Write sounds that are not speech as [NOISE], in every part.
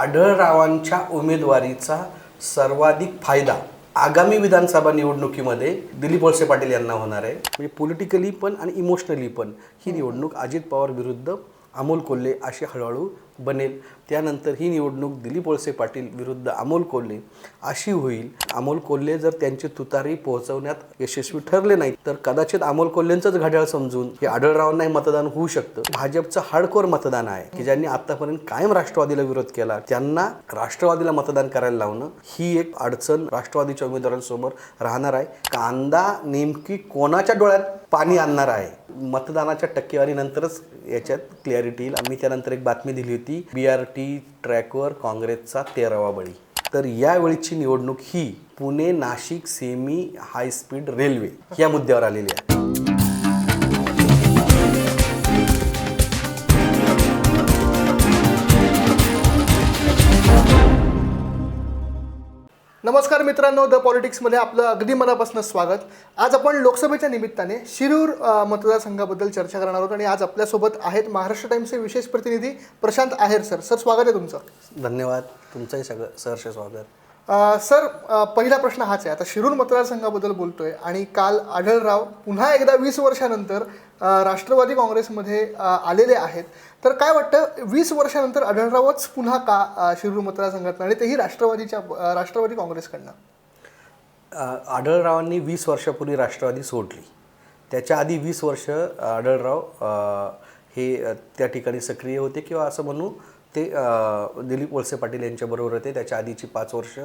आढळरावांच्या उमेदवारीचा सर्वाधिक फायदा आगामी विधानसभा निवडणुकीमध्ये दिलीप वळसे पाटील यांना होणार आहे. म्हणजे पॉलिटिकली पण आणि इमोशनली पण ही निवडणूक अजित पवार विरुद्ध अमोल कोल्हे अशी हळूहळू बनेल. त्यानंतर ही निवडणूक दिलीप वळसे पाटील विरुद्ध अमोल कोल्हे अशी होईल. अमोल कोल्हे जर त्यांची तुतारी पोहोचवण्यात यशस्वी ठरले नाही तर कदाचित अमोल कोल्हेंचंच घड्याळ समजून हे आढळरावांनाही मतदान होऊ शकतं. भाजपचं हार्डकोर मतदान आहे की ज्यांनी आतापर्यंत कायम राष्ट्रवादीला विरोध केला त्यांना राष्ट्रवादीला मतदान करायला लावणं ही एक अडचण राष्ट्रवादीच्या उमेदवारांसमोर राहणार आहे. कांदा नेमकी कोणाच्या डोळ्यात पाणी आणणार आहे? मतदानाच्या टक्केवारीनंतरच याच्यात क्लॅरिटी येईल. आम्ही त्यानंतर एक बातमी दिली होती बी आर टी ट्रॅकवर काँग्रेसचा तेरावा बळी. तर यावेळीची निवडणूक ही Pune Nashik semi high speed railway या मुद्द्यावर आलेली आहे. नमस्कार मित्रांनो द पॉलिटिक्समध्ये आपलं अगदी मनापासून स्वागत. आज आपण लोकसभेच्या निमित्ताने शिरूर मतदारसंघाबद्दल चर्चा करणार आहोत आणि आज आपल्यासोबत आहेत महाराष्ट्र टाइम्सचे विशेष प्रतिनिधी प्रशांत आहेर सर. सर स्वागत आहे तुमचं. धन्यवाद. तुमचंही सगळं सहर्ष स्वागत. सर पहिला प्रश्न हाच आहे. आता शिरूर मतदारसंघाबद्दल बोलतोय आणि काल आढळराव पुन्हा एकदा वीस वर्षानंतर राष्ट्रवादी काँग्रेसमध्ये आलेले आहेत. तर काय वाटतं वीस वर्षानंतर आढळरावच पुन्हा का शिरूर मतदारसंघात आणि तेही राष्ट्रवादीच्या राष्ट्रवादी काँग्रेसकडनं. आढळरावांनी वीस वर्षापूर्वी राष्ट्रवादी सोडली. त्याच्या आधी वीस वर्ष आढळराव हे त्या ठिकाणी सक्रिय होते किंवा असं म्हणू ते दिलीप वळसे पाटील यांच्याबरोबर होते. त्याच्या आधीची पाच वर्ष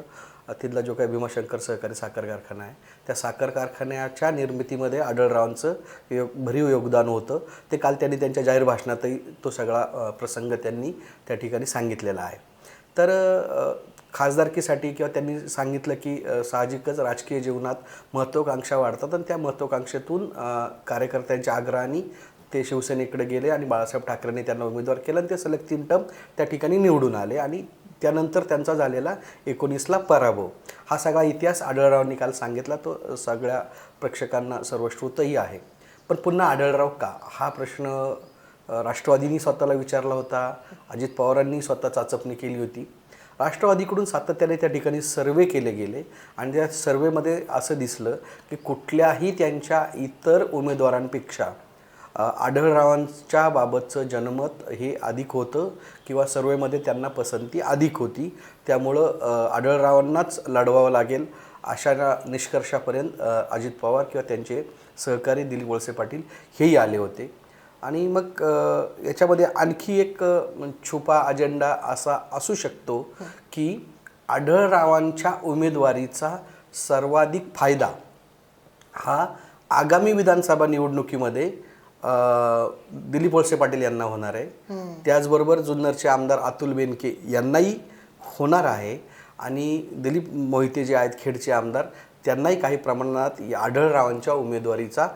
तिथला जो काही भीमाशंकर सहकारी साखर कारखाना आहे त्या साखर कारखान्याच्या निर्मितीमध्ये आढळरावांचं योग भरीव योगदान होतं. ते काल त्यांनी त्यांच्या जाहीर भाषणातही तो सगळा प्रसंग त्यांनी त्या ठिकाणी सांगितलेला आहे. तर खासदारकीसाठी किंवा त्यांनी सांगितलं की साहजिकच राजकीय जीवनात महत्त्वाकांक्षा वाढतात आणि त्या महत्त्वाकांक्षेतून कार्यकर्त्यांच्या आग्रहाने ते शिवसेनेकडे गेले आणि बाळासाहेब ठाकरेंनी त्यांना उमेदवार केलं आणि ते सलग तीन टर्म त्या ठिकाणी निवडून आले. आणि त्यानंतर त्यांचा झालेला एकोणीसला पराभव. हा सगळा इतिहास आढळरावांनी काल सांगितला. तो सगळ्या प्रेक्षकांना सर्वश्रुतही आहे. पण पुन्हा आढळराव का? हा प्रश्न राष्ट्रवादीनी स्वतःला विचारला होता. अजित पवारांनी स्वतः चाचपणी केली होती. राष्ट्रवादीकडून सातत्याने त्या ठिकाणी सर्वे केले गेले. आणि त्या सर्वेमध्ये असं दिसलं की कुठल्याही त्यांच्या इतर उमेदवारांपेक्षा आढळरावांच्या बाबतचं जनमत हे अधिक होतं किंवा सर्वेमध्ये त्यांना पसंती अधिक होती. त्यामुळं आढळरावांनाच लढवावं लागेल अशा निष्कर्षापर्यंत अजित पवार किंवा त्यांचे सहकारी दिलीप वळसे पाटील हेही आले होते. आणि मग याच्यामध्ये आणखी एक छुपा अजेंडा असा असू शकतो की आढळरावांच्या उमेदवारीचा सर्वाधिक फायदा हा आगामी विधानसभा निवडणुकीमध्ये दिलीप वळसे पाटील यांना होणार आहे. त्याचबरोबर जुन्नरचे आमदार अतुल बेनके यांनाही होणार आहे. आणि दिलीप मोहिते जे आहेत खेडचे आमदार त्यांनाही काही प्रमाणात या आढळरावांच्या उमेदवारीचा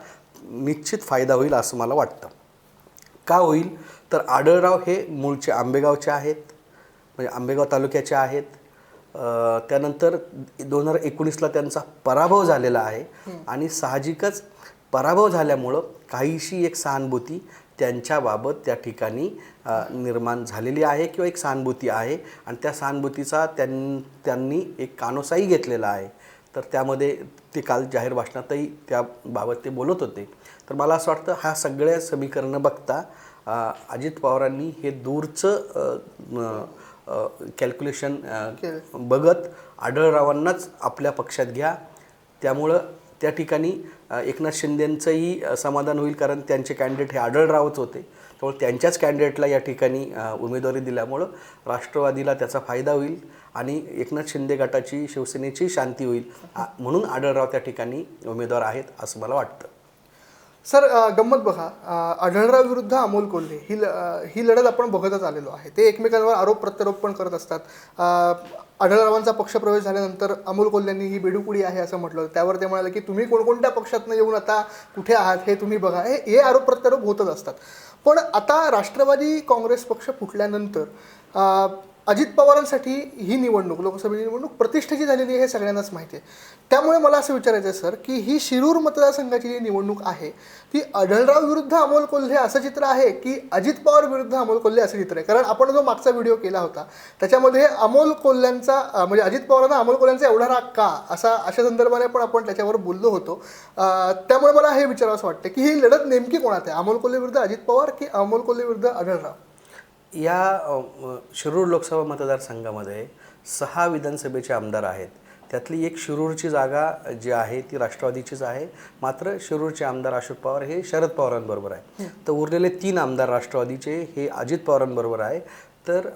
निश्चित फायदा होईल असं मला वाटतं. का होईल? तर आढळराव हे मूळचे आंबेगावचे आहेत. म्हणजे आंबेगाव तालुक्याचे आहेत. त्यानंतर दोन हजार एकोणीसला त्यांचा पराभव झालेला आहे. आणि साहजिकच पराभव झाल्यामुळं काहीशी एक सहानुभूती त्यांच्याबाबत त्या ठिकाणी निर्माण झालेली आहे किंवा एक सहानुभूती आहे. आणि त्या सहानुभूतीचा त्यां त्यांनी एक कानोसाही घेतलेला आहे. तर त्यामध्ये ते काल जाहीर भाषणातही त्याबाबत ते बोलत होते. तर मला असं वाटतं हा सगळ्या समीकरणं बघता अजित पवारांनी हे दूरचं कॅल्क्युलेशन बघत आढळरावांनाच आपल्या पक्षात घ्या. त्यामुळं त्या ठिकाणी एकनाथ शिंदेंचंही समाधान होईल कारण त्यांचे कॅन्डिडेट हे आढळरावच होते. त्यामुळे त्यांच्याच कॅन्डिडेटला या ठिकाणी उमेदवारी दिल्यामुळं राष्ट्रवादीला त्याचा फायदा होईल आणि एकनाथ शिंदे गटाची शिवसेनेची शांती होईल म्हणून आढळराव त्या ठिकाणी उमेदवार आहेत असं मला वाटतं. सर गंमत बघा. अ, आढळराव विरुद्ध अमोल कोल्हे ही ल- ही लढत आपण बघतच आलेलो आहे. ते एकमेकांवर आरोप प्रत्यारोप पण करत असतात. अढळरावांचा आढळरावांचा पक्षप्रवेश झाल्यानंतर अमोल कोल्ह्यांनी ही बेडूकुडी आहे असं म्हटलं. त्यावर ते म्हणाले की तुम्ही कोणकोणत्या पक्षातनं येऊन आता कुठे आहात हे तुम्ही बघा. हे हे आरोप प्रत्यारोप होतच असतात. पण आता राष्ट्रवादी काँग्रेस पक्ष फुटल्यानंतर अजित पवारांसाठी ही निवडणूक लोकसभेची निवडणूक प्रतिष्ठेची झालेली आहे हे सगळ्यांनाच माहिती आहे. त्यामुळे मला असं विचारायचं आहे सर की ही शिरूर मतदारसंघाची जी निवडणूक आहे ती अढळराव विरुद्ध अमोल कोल्हे असं चित्र आहे की अजित पवार विरुद्ध अमोल कोल्हे असं चित्र आहे? कारण आपण जो मागचा व्हिडिओ केला होता त्याच्यामध्ये अमोल कोल्ह्यांचा म्हणजे अजित पवारांना अमोल कोल्ह्यांचा एवढा राग का? असा अशा संदर्भाने पण आपण त्याच्यावर बोललो होतो. त्यामुळे मला हे विचारावं असं वाटतं की ही लढत नेमकी कोणात आहे? अमोल कोल्हे विरुद्ध अजित पवार की अमोल कोल्हे विरुद्ध अढळराव या शिरूर लोकसभा मतदारसंघामध्ये सहा विधानसभेचे आमदार आहेत. त्यातली एक शिरूरची जागा जी आहे ती राष्ट्रवादीचीच आहे. मात्र शिरूरचे आमदार अशोक पवार हे शरद पवारांबरोबर आहे तर उरलेले तीन आमदार राष्ट्रवादीचे हे अजित पवारांबरोबर आहे. तर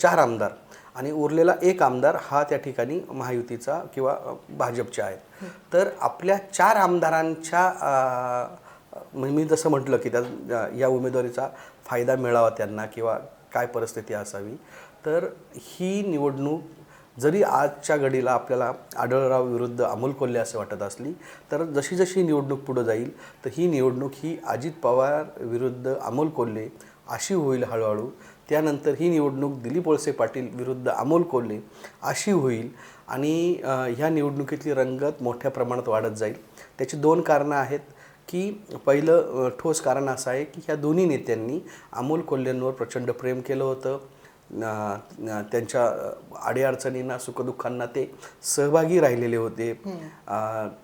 चार आमदार आणि उरलेला एक आमदार हा त्या ठिकाणी महायुतीचा किंवा भाजपचे आहेत. तर आपल्या चार आमदारांच्या मी जसं म्हटलं की त्या या उमेदवारीचा फायदा मिळावा त्यांना किंवा काय परिस्थिती असावी. तर ही निवडणूक जरी आजच्या घडीला आपल्याला आढळराव विरुद्ध अमोल कोल्हे असे वाटत असली तर जशी जशी निवडणूक पुढं जाईल तर ही निवडणूक ही अजित पवार विरुद्ध अमोल कोल्हे अशी होईल हळूहळू. त्यानंतर ही निवडणूक दिलीप वळसे पाटील विरुद्ध अमोल कोल्हे अशी होईल आणि ह्या निवडणुकीतली रंगत मोठ्या प्रमाणात वाढत जाईल. त्याची दोन कारणं आहेत. की पहिलं ठोस कारण असं आहे की ह्या दोन्ही नेत्यांनी अमोल कोल्हेंवर प्रचंड प्रेम केलं होतं. त्यांच्या अडीअडचणींना सुखदुःखांना ते सहभागी राहिलेले होते.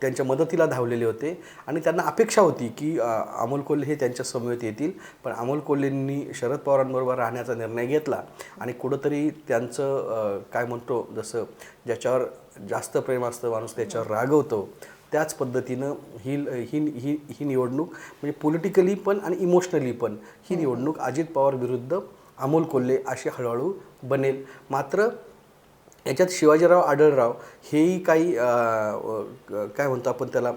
त्यांच्या मदतीला धावलेले होते. आणि त्यांना अपेक्षा होती की अमोल कोल्हे हे त्यांच्या समवेत येतील. पण अमोल कोल्हेंनी शरद पवारांबरोबर राहण्याचा निर्णय घेतला. आणि कुठंतरी त्यांचं काय म्हणतो जसं ज्याच्यावर जास्त प्रेम असतं माणूस त्याच्यावर रागवतो त्याच पद्धतीनं ही ही ही ही निवडणूक म्हणजे पॉलिटिकली पण आणि इमोशनली पण ही निवडणूक अजित पवार विरुद्ध अमोल कोल्हे अशी हळूहळू बनेल. मात्र याच्यात शिवाजीराव आढळराव हेही काही काय म्हणतो आपण त्याला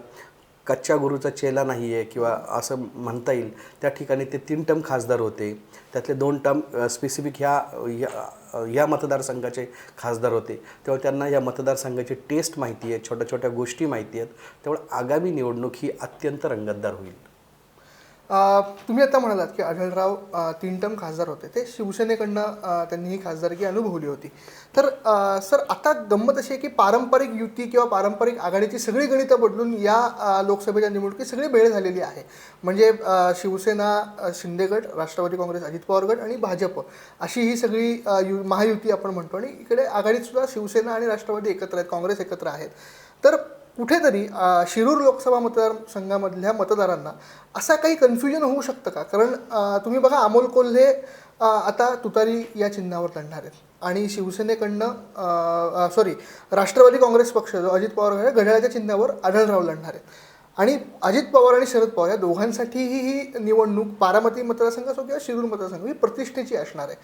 कच्च्या गुरुचा चेला नाही आहे किंवा असं म्हणता येईल त्या ठिकाणी ते तीन टर्म खासदार होते. त्यातले दोन टर्म स्पेसिफिक ह्या या- या मतदारसंघाचे खासदार होते. तेव्हा त्यांना या मतदारसंघाची टेस्ट माहिती आहे छोट्या छोट्या गोष्टी माहिती आहेत. त्यामुळे आगामी निवडणूक ही अत्यंत रंगतदार होईल. तुम्ही आता म्हणालात की आढळराव तीन टर्म खासदार होते. ते शिवसेनेकडनं त्यांनी ही खासदारकी अनुभवली होती. तर सर आता गंमत अशी आहे की पारंपरिक युती किंवा पारंपरिक आघाडीची सगळी गणितं बदलून या लोकसभेच्या निवडणुकीत सगळी बेळ झालेली आहे. म्हणजे शिवसेना शिंदेगड राष्ट्रवादी काँग्रेस अजित पवार गट आणि भाजप अशी ही सगळी यु महायुती आपण म्हणतो. आणि इकडे आघाडीत सुद्धा शिवसेना आणि राष्ट्रवादी एकत्र आहेत काँग्रेस एकत्र आहेत. तर कुठेतरी शिरूर लोकसभा मतदारसंघामधल्या मतदारांना असा काही कन्फ्युजन होऊ शकतं का? कारण तुम्ही बघा अमोल कोल्हे आता तुतारी या चिन्हावर लढणार आहेत. आणि शिवसेनेकडनं सॉरी राष्ट्रवादी काँग्रेस पक्ष जो अजित पवार आहे घड्याळाच्या चिन्हावर आढळराव लढणार आहेत. आणि अजित पवार आणि शरद पवार या दोघांसाठीही ही निवडणूक बारामती मतदारसंघ असो किंवा शिरूर मतदारसंघ ही प्रतिष्ठेची असणार आहे.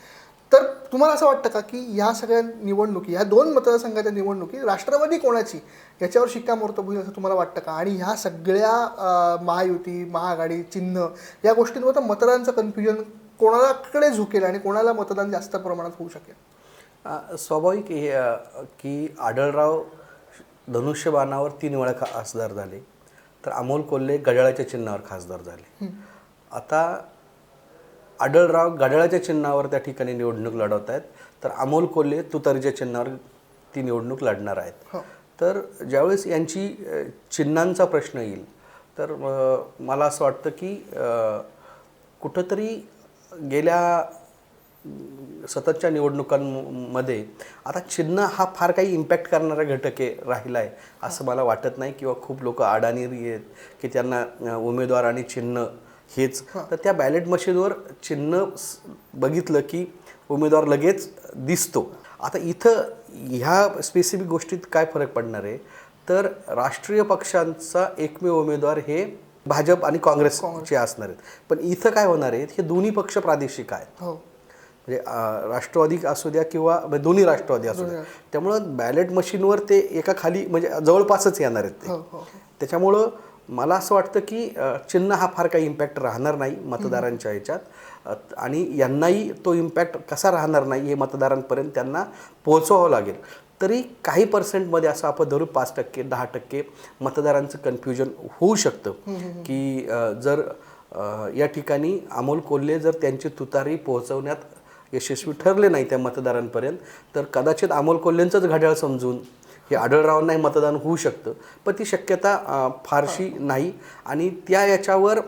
तर तुम्हाला असं वाटतं का की या सगळ्या निवडणुकी ह्या दोन मतदारसंघाच्या निवडणुकी राष्ट्रवादी कोणाची याच्यावर शिक्कामोर्तब होईल असं तुम्हाला वाटतं का? आणि ह्या सगळ्या महायुती महाआघाडी चिन्ह या गोष्टींवर तर मतदारांचं कन्फ्युजन कोणाकडे झुकेल आणि कोणाला मतदान जास्त प्रमाणात होऊ शकेल? स्वाभाविक हे की आढळराव धनुष्यबाणावर तीन वेळा खासदार झाले. तर अमोल कोल्हे गडाळाच्या चिन्हावर खासदार झाले. आता आढळराव गडाळाच्या चिन्हावर त्या ठिकाणी निवडणूक लढवत आहेत तर अमोल कोल्हे तुतारीच्या चिन्हावर ती निवडणूक लढणार आहेत. हो. तर ज्यावेळेस यांची चिन्हांचा प्रश्न येईल तर मला असं वाटतं की कुठंतरी गेल्या सततच्या निवडणुकांमध्ये आता चिन्ह हा फार काही इम्पॅक्ट करणारा घटक आहे राहिला आहे असं मला वाटत नाही. किंवा खूप लोक अडाणी आहेत की त्यांना उमेदवार आणि चिन्ह हेच. तर त्या बॅलेट मशीनवर चिन्ह बघितलं की उमेदवार लगेच दिसतो. आता इथं ह्या स्पेसिफिक गोष्टीत काय फरक पडणार आहे? तर राष्ट्रीय पक्षांचा एकमेव उमेदवार हे भाजप आणि काँग्रेसचे असणार आहेत. पण इथं काय होणार आहे हे दोन्ही पक्ष प्रादेशिक आहेत. हो. म्हणजे राष्ट्रवादी असू द्या किंवा म्हणजे दोन्ही राष्ट्रवादी असू द्या. त्यामुळं बॅलेट मशीनवर ते एका खाली म्हणजे जवळपासच येणार आहेत ते. हो हो त्याच्यामुळं मला असं वाटतं की चिन्ह हा फार काही इम्पॅक्ट राहणार नाही मतदारांच्या ह्याच्यात. आणि यांनाही तो इम्पॅक्ट कसा राहणार नाही हे मतदारांपर्यंत त्यांना पोहोचवावं लागेल. तरी काही पर्सेंटमध्ये असं आपण धरू पाच टक्के दहा टक्के मतदारांचं कन्फ्युजन होऊ शकतं. की जर या ठिकाणी अमोल कोल्हे जर त्यांची तुतारी पोहोचवण्यात यशस्वी ठरले नाही त्या मतदारांपर्यंत तर कदाचित अमोल कोल्हेंचंच घड्याळ समजून हे आढळरावांनाही मतदान होऊ शकतं. पण ती शक्यता फारशी नाही. आणि त्या याच्यावर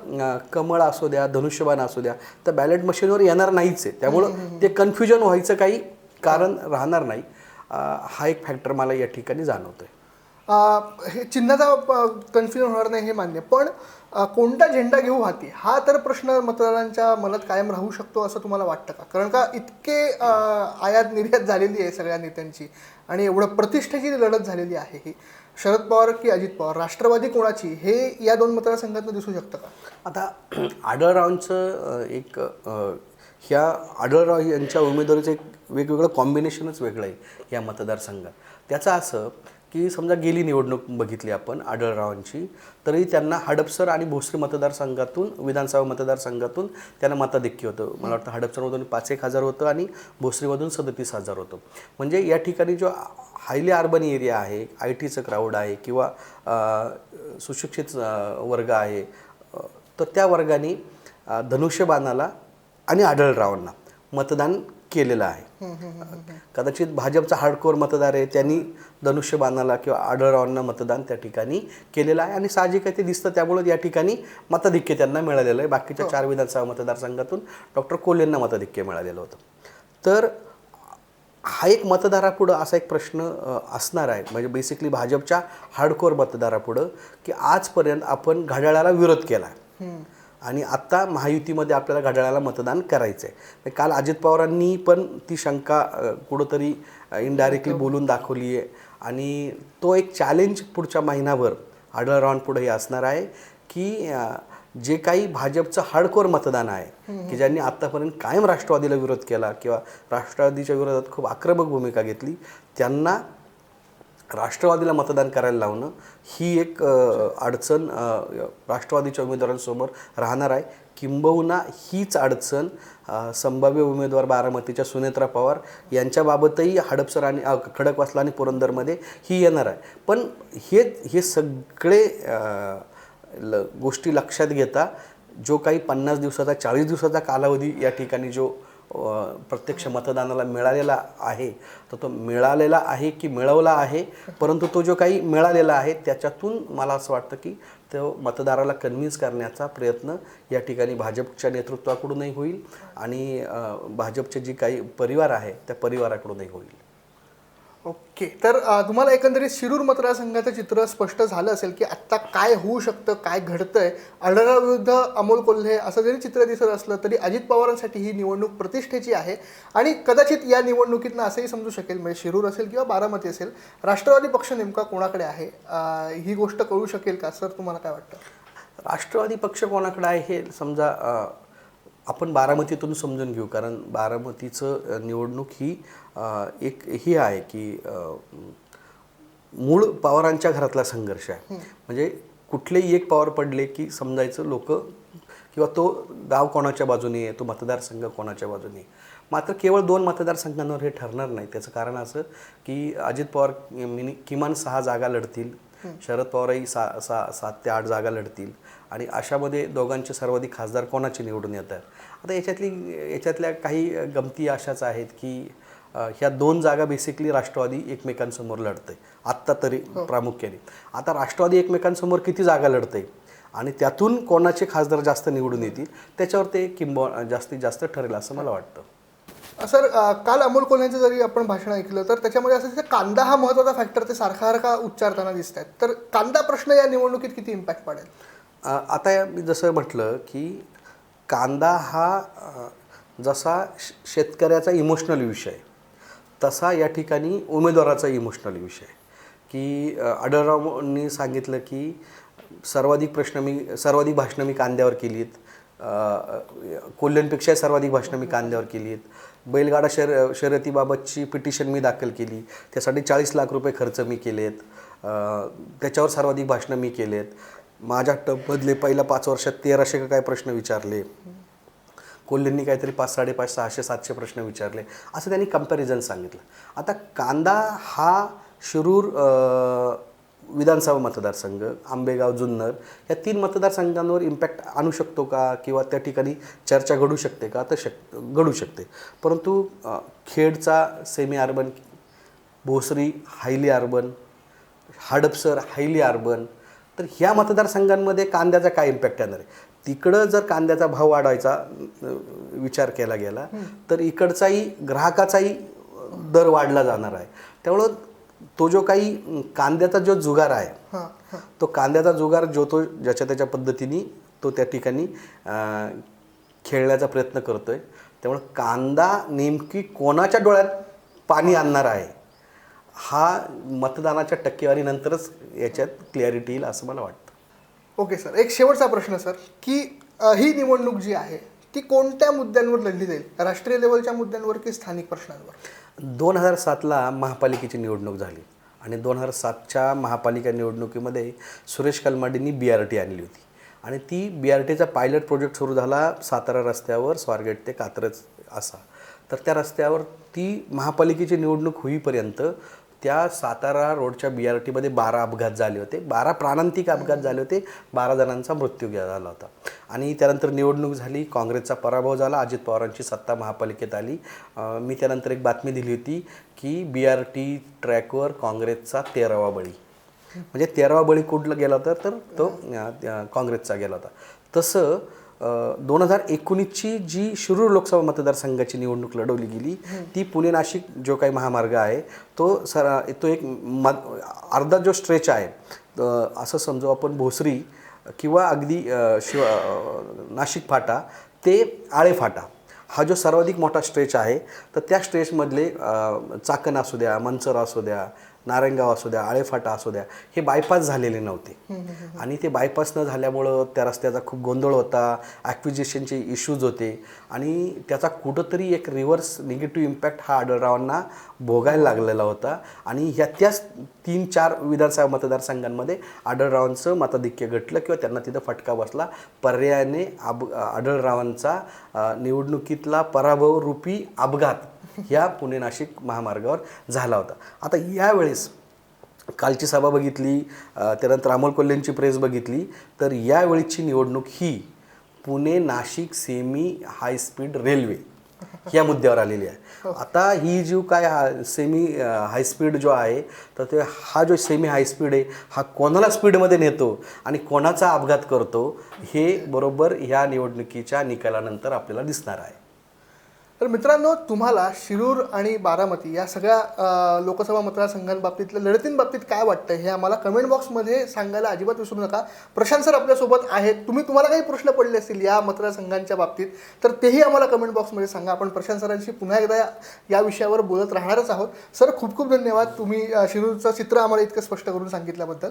कमळ असू द्या धनुष्यबाण असू द्या तर बॅलेट मशीनवर येणार नाहीच आहे. त्यामुळं ते कन्फ्युजन व्हायचं काही कारण राहणार नाही. हा एक फॅक्टर मला या ठिकाणी जाणवतोय. अ, हे चिन्हाचा कन्फ्युजन होणार नाही हे मान्य पण कोणता झेंडा घेऊ हाती? हा तर प्रश्न मतदारांच्या मनात कायम राहू शकतो असं तुम्हाला वाटतं का? कारण का इतके आयात निर्यात झालेली आहे सगळ्या नेत्यांची आणि एवढं प्रतिष्ठेची लढत झालेली आहे ही. शरद पवार की अजित पवार? राष्ट्रवादी कोणाची? हे या दोन मतदारसंघातून दिसू शकतं का? आता [CLEARS THROAT] आढळरावांचं एक ह्या आढळराव यांच्या उमेदवारीचं एक वेगवेगळं कॉम्बिनेशनच वेगळं आहे या मतदारसंघात. त्याचं असं की समजा गेली निवडणूक बघितली आपण आढळरावांची तरी त्यांना हडपसर आणि भोसरी मतदारसंघातून विधानसभा मतदारसंघातून त्यांना मताधिक्य होतं. मला वाटतं हडपसरमधून पाच एक हजार होतं आणि भोसरीमधून सदतीस हजार होतं. म्हणजे या ठिकाणी जो हायली अर्बन एरिया आहे आय टीचं क्राऊड आहे किंवा सुशिक्षित वर्ग आहे तर त्या वर्गाने धनुष्यबाणाला आणि आढळरावांना मतदान केलेलं आहे. कदाचित भाजपचा हार्डकोर मतदार आहे त्यांनी धनुष्यबाणाला किंवा आढळरावांना मतदान त्या ठिकाणी केलेलं आहे. आणि साहजिक आहे ते दिसतं त्यामुळे या ठिकाणी मताधिक्य त्यांना मिळालेलं आहे. बाकीच्या चार विधानसभा मतदारसंघातून डॉक्टर कोल्हेंना मताधिक्य मिळालेलं होतं. तर हा एक मतदारापुढं असा एक प्रश्न असणार आहे. म्हणजे बेसिकली भाजपच्या हार्डकोर मतदारापुढं की आजपर्यंत आपण घड्याळाला विरोध केला आहे आणि आत्ता महायुतीमध्ये आपल्याला घड्याळाला मतदान करायचं आहे काल अजित पवारांनी पण ती शंका कुठंतरी इनडायरेक्टली बोलून दाखवली आहे आणि तो एक चॅलेंज पुढच्या महिनाभर आढळरावांपुढे हे असणार आहे की जे काही भाजपचं हार्डकोर मतदान आहे की ज्यांनी आत्तापर्यंत कायम राष्ट्रवादीला विरोध केला किंवा राष्ट्रवादीच्या विरोधात खूप आक्रमक भूमिका घेतली त्यांना राष्ट्रवादीला मतदान करायला लावणं ही एक अडचण राष्ट्रवादीच्या उमेदवारांसमोर राहणार आहे. किंबहुना हीच अडचण संभाव्य उमेदवार बारामतीच्या सुनेत्रा पवार यांच्याबाबतही हडपसर आणि खडकवासला आणि पुरंदरमध्ये ही येणार आहे. पण हे हे सगळे ल गोष्टी लक्षात घेता जो काही पन्नास दिवसाचा चाळीस दिवसाचा कालावधी या ठिकाणी जो प्रत्यक्ष मतदानाला मिळालेला आहे. तर तो मिळालेला आहे की मिळवला आहे? परंतु तो जो काही मिळालेला आहे त्याच्यातून मला असं वाटतं की तो मतदाराला कन्व्हिन्स करण्याचा प्रयत्न या ठिकाणी भाजपच्या नेतृत्वाकडूनही होईल आणि भाजपचे जी काही परिवार आहे त्या परिवाराकडूनही होईल. ओके. तर अ, तुम्हाला एकंदरीत शिरूर मतदारसंघाचं चित्र स्पष्ट झालं असेल की आत्ता काय होऊ शकतं काय घडतंय? आढळराव विरुद्ध अमोल कोल्हे असं जरी चित्र दिसत असलं तरी अजित पवारांसाठी ही निवडणूक प्रतिष्ठेची आहे. आणि कदाचित या निवडणुकीतनं असंही समजू शकेल म्हणजे शिरूर असेल किंवा बारामती असेल राष्ट्रवादी पक्ष नेमका कोणाकडे आहे? अ, ही गोष्ट कळू शकेल का? सर तुम्हाला काय वाटतं? राष्ट्रवादी पक्ष कोणाकडे आहे हे समजा अ, आपण बारामतीतून समजून घेऊ कारण बारामतीचं निवडणूक ही एक ही आहे की मूळ पवारांच्या घरातला संघर्ष आहे. म्हणजे कुठलेही एक पवार पडले की समजायचं लोक किंवा तो गाव कोणाच्या बाजूने आहे तो मतदारसंघ कोणाच्या बाजूने. मात्र केवळ दोन मतदारसंघांवर हे ठरणार नाही. त्याचं कारण असं की अजित पवार मिनि किमान सहा जागा लढतील. शरद पवारही सा सा सात ते आठ जागा लढतील. आणि अशामध्ये दोघांचे सर्वाधिक खासदार कोणाचे निवडून येतात? आता याच्यातली याच्यातल्या काही गमती अशाच आहेत की ह्या दोन जागा बेसिकली राष्ट्रवादी एकमेकांसमोर लढते आत्ता तरी प्रामुख्याने. आता राष्ट्रवादी एकमेकांसमोर किती जागा लढते आणि त्यातून कोणाचे खासदार जास्त निवडून येतील? त्याच्यावर ते किंब जास्तीत जास्त ठरेल असं मला वाटतं. सर काल अमोल कोल्ह्यांचं जरी आपण भाषण ऐकलं तर त्याच्यामध्ये असं दिसतं कांदा हा महत्त्वाचा फॅक्टर ते सारखा सारखा उच्चारताना दिसत आहेत तर कांदा प्रश्न या निवडणुकीत किती इम्पॅक्ट पडेल? आता मी जसं म्हटलं की कांदा हा जसा श- शेतकऱ्याचा इमोशनल विषय तसा या ठिकाणी उमेदवाराचा इमोशनल विषय. की अ, आढळरावांनी सांगितलं की सर्वाधिक प्रश्न मी सर्वाधिक भाषणं मी कांद्यावर केली आहेत कोल्ह्यांपेक्षाही सर्वाधिक भाषणं मी कांद्यावर केली आहेत बैलगाडा शर शर्यतीबाबतची पिटिशन मी दाखल केली. त्यासाठी चाळीस लाख रुपये खर्च मी केलेत. आहेत त्याच्यावर सर्वाधिक भाषणं मी केलेत. माझ्या टपमधले पहिल्या पाच वर्षात तेराशे का काय प्रश्न विचारले. कोल्हेंनी काहीतरी पाच साडेपाच सहाशे सातशे प्रश्न विचारले. असं त्यांनी कंपॅरिझन सांगितलं. आता कांदा हा शिरूर विधानसभा मतदारसंघ आंबेगाव जुन्नर या तीन मतदारसंघांवर इम्पॅक्ट आणू शकतो का? किंवा त्या ठिकाणी चर्चा घडू शकते का? तर शक घडू शकते. परंतु खेडचा semi urban Bhosari highly urban Hadapsar highly urban तर ह्या मतदारसंघांमध्ये कांद्याचा काय इम्पॅक्ट येणार आहे? तिकडं जर कांद्याचा भाव वाढवायचा विचार केला गेला तर इकडचाही ग्राहकाचाही दर वाढला जाणार आहे. त्यामुळं तो जो काही कांद्याचा जो जुगार आहे तो कांद्याचा जुगार जो तो ज्याच्या त्याच्या पद्धतीने तो त्या ठिकाणी खेळण्याचा प्रयत्न करतोय. त्यामुळं कांदा नेमकी कोणाच्या डोळ्यात पाणी आणणार आहे? हा मतदानाच्या टक्केवारीनंतरच याच्यात क्लॅरिटी येईल असं मला वाटतं. ओके सर एक शेवटचा प्रश्न सर की अ, ही निवडणूक जी आहे ती कोणत्या मुद्द्यांवर लढली जाईल? राष्ट्रीय लेवलच्या मुद्द्यांवर की स्थानिक प्रश्नांवर? दोन हजार सातला महापालिकेची निवडणूक झाली आणि दोन हजार सातच्या महापालिका निवडणुकीमध्ये सुरेश कलमाडींनी बी आर टी आणली होती. आणि ती बी आर टीचा पायलट प्रोजेक्ट सुरू झाला सातारा रस्त्यावर स्वारगेट ते कात्रज असा. तर त्या रस्त्यावर ती महापालिकेची निवडणूक होईपर्यंत त्या सातारा रोडच्या बी आर टीमध्ये बारा अपघात झाले होते. बारा प्राणांतिक अपघात झाले होते. बारा जणांचा मृत्यू झाला होता. आणि त्यानंतर निवडणूक झाली. काँग्रेसचा पराभव झाला. अजित पवारांची सत्ता महापालिकेत आली. मी त्यानंतर एक बातमी दिली होती की बी आर टी ट्रॅकवर काँग्रेसचा तेरावा बळी. म्हणजे तेरावा बळी कुठला गेला होता? तर तो काँग्रेसचा गेला होता. तसं दोन हजार एकोणीसची जी शिरूर लोकसभा मतदारसंघाची निवडणूक लढवली गेली ती पुणे नाशिक जो काही महामार्ग आहे तो सर तो एक म अर्धा जो स्ट्रेच आहे असं समजू आपण भोसरी किंवा अगदी शिव नाशिक फाटा ते आळे फाटा. हा जो सर्वाधिक मोठा स्ट्रेच आहे तर त्या स्ट्रेचमधले चाकण असू द्या मंचर असू द्या नारायणगाव असू द्या आळेफाटा असू द्या हे बायपास झालेले नव्हते. आणि ते बायपास न झाल्यामुळं त्या रस्त्याचा खूप गोंधळ होता ॲक्विजिशनचे इश्यूज होते आणि त्याचा कुठंतरी एक रिव्हर्स निगेटिव्ह इम्पॅक्ट हा आढळरावांना भोगायला लागलेला होता आणि ह्या त्याच तीन चार विधानसभा मतदारसंघांमध्ये आढळरावांचं मताधिक्य घटलं किंवा त्यांना तिथं फटका बसला. पर्यायाने अब आढळरावांचा निवडणुकीतला पराभव रूपी अपघात ह्या पुणे नाशिक महामार्गावर झाला होता. आता यावेळेस कालची सभा बघितली त्यानंतर अमोल कोल्हेंची प्रेस बघितली तर यावेळीची निवडणूक ही Pune Nashik semi high speed railway या मुद्द्यावर आलेली आहे. आता ही जी काय हा सेमी हाय स्पीड जो आहे तर ते हा जो सेमी हाय स्पीड आहे हा कोणाला स्पीडमध्ये नेतो आणि कोणाचा अपघात करतो हे बरोबर ह्या निवडणुकीच्या निकालानंतर आपल्याला दिसणार आहे. तर मित्रांनो तुम्हाला शिरूर आणि बारामती या सगळ्या लोकसभा मतदारसंघांबाबतीतल्या लढतींबाबतीत काय वाटतं हे आम्हाला कमेंट बॉक्समध्ये सांगायला अजिबात विसरू नका. प्रशांत सर आपल्यासोबत आहेत. तुम्ही तुम्हाला काही प्रश्न पडले असतील या मतदारसंघांच्या बाबतीत तर तेही आम्हाला कमेंट बॉक्समध्ये सांगा. आपण प्रशांत सरांशी पुन्हा एकदा या- विषयावर बोलत राहणारच आहोत. सर खूप खूप धन्यवाद. तुम्ही शिरूरचं चित्र आम्हाला इतकं स्पष्ट करून सांगितल्याबद्दल.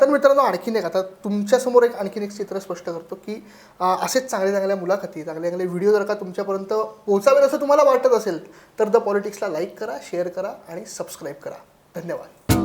तर मित्रांनो आणखीन एक आता तुमच्यासमोर एक आणखीन एक चित्र स्पष्ट करतो की असेच चांगल्या चांगल्या मुलाखती चांगले चांगले व्हिडिओ जर का तुमच्यापर्यंत पोहोचावेल असं तुम्हाला वाटत असेल तर द पॉलिटिक्सला लाईक करा शेअर करा आणि सबस्क्राईब करा. धन्यवाद.